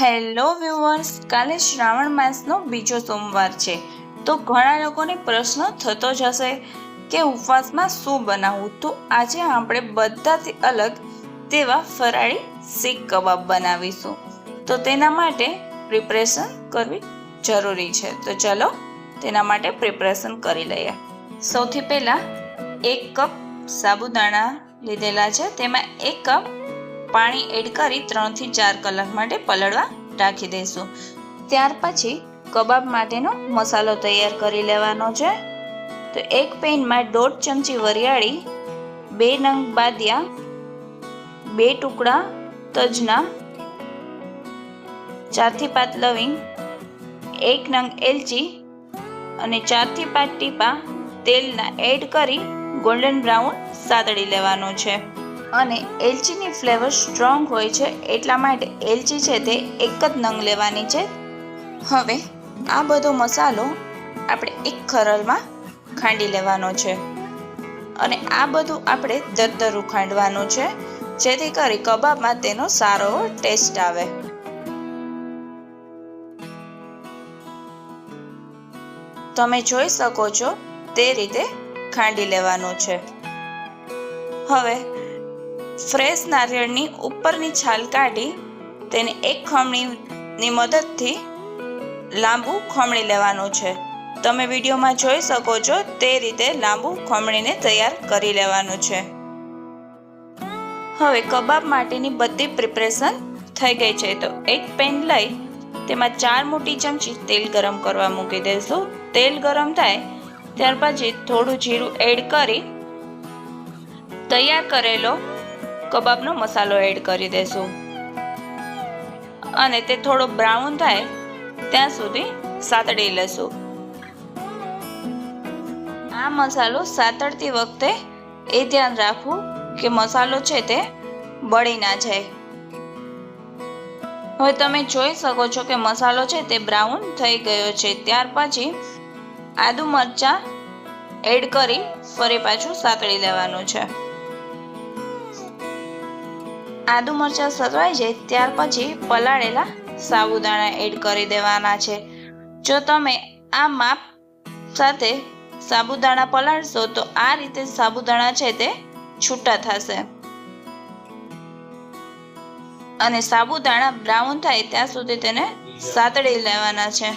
Hello viewers કાલે શ્રાવણ માસનો બીજો સોમવાર છે. તો ઘણા લોકોને પ્રશ્ન થતો જ હશે કે ઉપવાસમાં શું બનાવવું? તો આજે આપણે બધાથી અલગ તેવા ફરાળી શીખ કબાબ બનાવીશું. તો તેના માટે પ્રિપરેશન કરવી જરૂરી છે. તો ચલો તેના માટે પ્રિપરેશન કરી લઈએ. સૌથી પહેલાં એક કપ સાબુદાણા લીધેલા છે. તેમાં એક કપ પાણી એડ કરી ત્રણથી ચાર કલાક માટે પલળવા રાખી દઈશું. ત્યાર પછી કબાબ માટેનો મસાલો તૈયાર કરી લેવાનો છે. તો એક પેનમાં દોઢ ચમચી વરિયાળી, બે નંગ બાદિયા, બે ટુકડા તજના, ચારથી પાંચ લવિંગ, એક નંગ એલચી અને ચારથી પાંચ ટીપા તેલના એડ કરી ગોલ્ડન બ્રાઉન સાતળી લેવાનો છે. અને એલચીની ફ્લેવર સ્ટ્રોંગ હોય છે એટલા માટે એલચી છે તે એક જ નંગ લેવાની છે. હવે આ બધો મસાલો આપણે એક ખરલમાં ખાંડી લેવાનો છે અને આ બધું આપણે દરદરું ખાંડવાનું છે, જેથી કરી કબાબમાં તેનો સારો ટેસ્ટ આવે. તમે જોઈ શકો છો તે રીતે ખાંડી લેવાનું છે. હવે ફ્રેશ નારિયેળની ઉપરની છાલ કાઢી તેને એક ખમણીની મદદથી લાંબુ ખમણી લેવાનું છે. તમે વિડીયોમાં જોઈ શકો છો તે રીતે લાંબુ ખમણીને તૈયાર કરી લેવાનું છે. હવે કબાબ માટેની બધી પ્રિપરેશન થઈ ગઈ છે. તો એક પેન લઈ તેમાં ચાર મોટી ચમચી તેલ ગરમ કરવા મૂકી દઈશું. તેલ ગરમ થાય ત્યાર પછી થોડું જીરું એડ કરી તૈયાર કરેલો કબાબનો મસાલો એડ કરી દેશું. અને તે થોડો બ્રાઉન થાય, ત્યાં સુધી સાતડી લેશું. આ મસાલો સાતડતી વખતે એ ધ્યાન રાખવું કે મસાલો છે તે બળી ના જાય. હવે તમે જોઈ શકો છો કે મસાલો છે તે બ્રાઉન થઈ ગયો છે. ત્યાર પછી આદુ મરચાં એડ કરી ફરી પાછું સાતળી લેવાનું છે. આદુ મરચાં સતવાઈ જાય ત્યાર પછી પલાળેલા સાબુદાણા એડ કરી દેવાના છે. જો તમે આ માપ સાથે સાબુદાણા પલાળશો, તો આ રીતે સાબુદાણા છે તે છૂટા થશે. અને સાબુદાણા બ્રાઉન થાય ત્યાં સુધી તેને સાતડી લેવાના છે.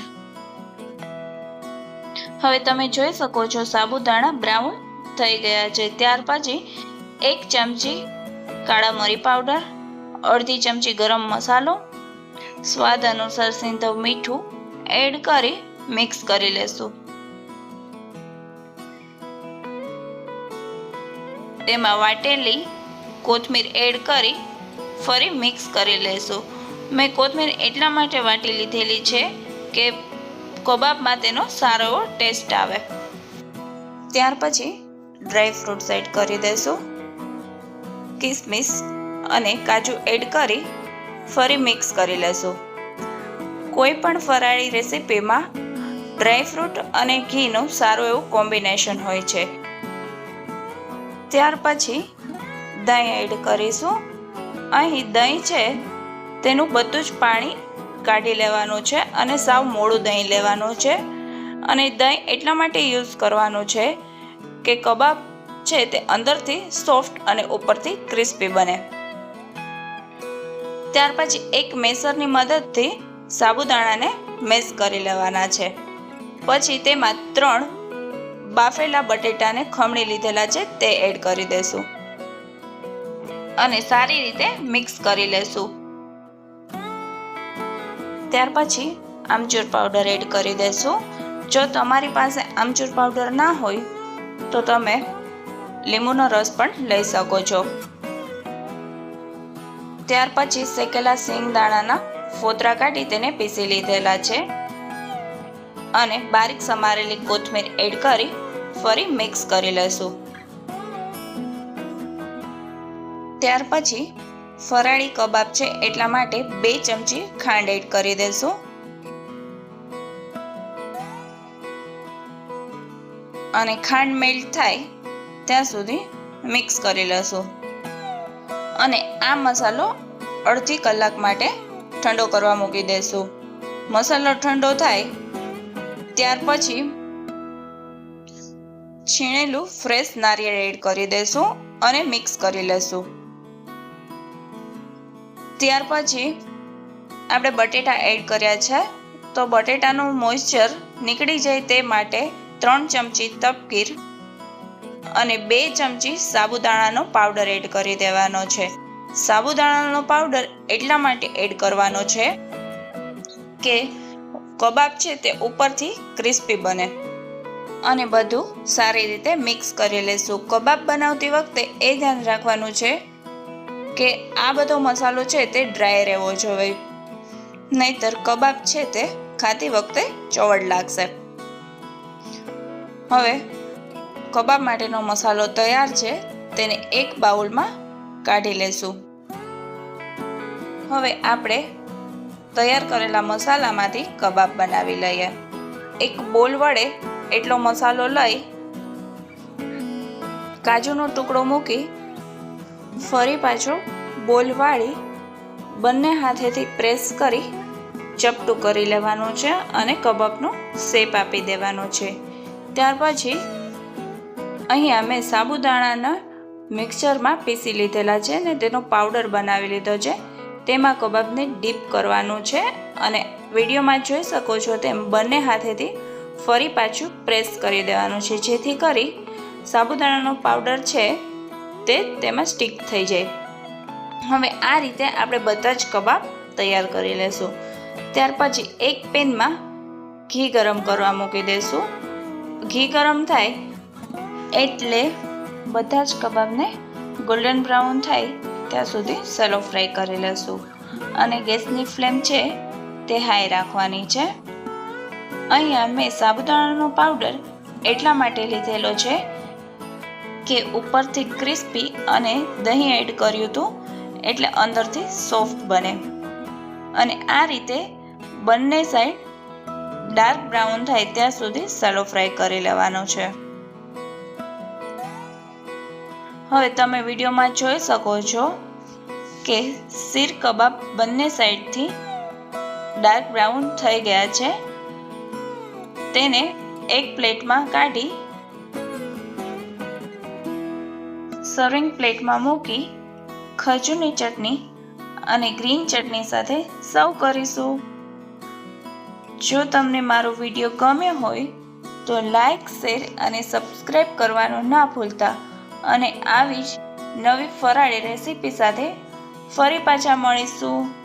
હવે તમે જોઈ શકો છો સાબુદાણા બ્રાઉન થઈ ગયા છે. ત્યાર પછી એક ચમચી કાળા મરી પાવડર અડધી ચમચી ગરમ મસાલો, સ્વાદ અનુસાર સિંધવ મીઠું એડ કરી મિક્સ કરી લેશું. તેમાં વાટેલી કોથમીર એડ કરી ફરી મિક્સ કરી લેશું. મેં કોથમીર એટલા માટે વાટી લીધેલી છે કે કબાબમાં તેનો સારો એવો ટેસ્ટ આવે. ત્યાર પછી ડ્રાય ફ્રૂટ્સ એડ કરી દઈશું કિસમિસ અને કાજુ એડ કરી ફરી મિક્સ કરી લેશું. કોઈ પણ ફરાળી રેસીપીમાં ડ્રાય ફ્રૂટ અને ઘીનું સારું એવું કોમ્બિનેશન હોય છે. ત્યાર પછી દહીં એડ કરીશું. અહીં દહીં છે, તેનું બધું જ પાણી કાઢી લેવાનું છે અને સાવ મોડું દહીં લેવાનું છે. અને દહીં એટલા માટે યુઝ કરવાનું છે કે કબાબ છે તે અંદરથી સોફ્ટ અને ઉપરથી ક્રિસ્પી બને. ત્યાર પછી એક મેસરની મદદથી સાબુદાણાને મેસ કરી લેવાના છે. પછી તેમાં ત્રણ બાફેલા બટેટાને ખમણી લીધેલા છે તે એડ કરી દેશું. અને સારી રીતે મિક્સ કરી લેશું. ત્યાર પછી આમચૂર પાવડર એડ કરી દેશું. જો તમારી પાસે આમચૂર પાવડર ના હોય, તો તમે લીંબુનો રસ પણ લઈ શકો છો. ત્યાર પછી શેકેલા સિંગ દાણાના ફોતરા કાઢી તેને પીસી લીધેલા છે. અને બારીક સમારેલી કોથમીર એડ કરી ફરી મિક્સ કરી લઈશું ત્યાર પછી ફરાળી કબાબ છે એટલા માટે બે ચમચી ખાંડ એડ કરી દેશું. અને ખાંડ મેલ્ટ થાય ત્યાં સુધી મિક્સ કરી લેશું. અને આ મસાલો અડધી કલાક માટે ઠંડો કરવા મૂકી દેશું. મસાલો ઠંડો થાય, ત્યાર પછી છીણેલું ફ્રેશ નારિયેળ એડ કરી દેશું અને મિક્સ કરી લેશું. ત્યાર પછી આપણે બટેટા એડ કર્યા છે, તો બટેટાનું મોઇશ્ચર નીકળી જાય તે માટે ત્રણ ચમચી તપકીર અને બે ચમચી સાબુદાણાનો પાવડર એડ કરી દેવાનો છે. સાબુદાણાનો પાવડર એટલા માટે એડ કરવાનો છે કે કબાબ છે તે ઉપરથી ક્રિસ્પી બને. અને બધું સારી રીતે મિક્સ કરી લેશું. કબાબ બનાવતી વખતે એ ધ્યાન રાખવાનું છે કે આ બધો મસાલો છે તે ડ્રાય રહેવો જોઈએ. નહીતર કબાબ છે તે ખાતી વખતે ચોવડ લાગશે. હવે કબાબ માટેનો મસાલો તૈયાર છે, તેને એક બાઉલમાં કાઢી લેશું. હવે આપણે તૈયાર કરેલા મસાલામાંથી કબાબ બનાવી લઈએ. એક બોલ વડે એટલો મસાલો લઈ કાજુનો ટુકડો મૂકી ફરી પાછો બોલ વાળી બંને હાથેથી પ્રેસ કરી ચપટું કરી લેવાનું છે અને કબાબનો શેપ આપી દેવાનો છે. ત્યાર પછી અહીંયા મેં સાબુદાણાના મિક્સરમાં પીસી લીધેલા છે ને તેનો પાવડર બનાવી લીધો છે. તેમાં કબાબને ડીપ કરવાનું છે અને વિડીયોમાં જોઈ શકો છો તેમ બંને હાથેથી ફરી પાછું પ્રેસ કરી દેવાનું છે. જેથી કરી સાબુદાણાનો પાવડર છે તે તેમાં સ્ટીક થઈ જાય. હવે આ રીતે આપણે બધા જ કબાબ તૈયાર કરી લેશું. ત્યાર પછી એક પેનમાં ઘી ગરમ કરવા મૂકી દઈશું ઘી ગરમ થાય એટલે બધા જ કબાબને ગોલ્ડન બ્રાઉન થાય ત્યાં સુધી સલો ફ્રાય કરી લઈશું અને ગેસની ફ્લેમ છે તે હાઈ રાખવાની છે. અહીંયા મેં સાબુદાણાનો પાવડર એટલા માટે લીધેલો છે કે ઉપરથી ક્રિસ્પી અને દહીં એડ કર્યું હતું એટલે અંદરથી સોફ્ટ બને. અને આ રીતે બંને સાઈડ ડાર્ક બ્રાઉન થાય ત્યાં સુધી સેલો ફ્રાય કરી લેવાનો છે. હવે તમે વિડીયોમાં જોઈ શકો છો કે સીર કબાબ બંને સાઈડથી ડાર્ક બ્રાઉન થઈ ગયા છે. તેને એક પ્લેટમાં કાઢી સર્વિંગ પ્લેટમાં મૂકી ખજૂરની ચટણી અને ગ્રીન ચટણી સાથે સર્વ કરીશું. જો તમને મારો વીડિયો ગમ્યો હોય તો લાઈક, શેર અને સબસ્ક્રાઈબ કરવાનું ના ભૂલતા. અને આવી જ નવી ફરાળી રેસીપી સાથે ફરી પાછા મળીશું.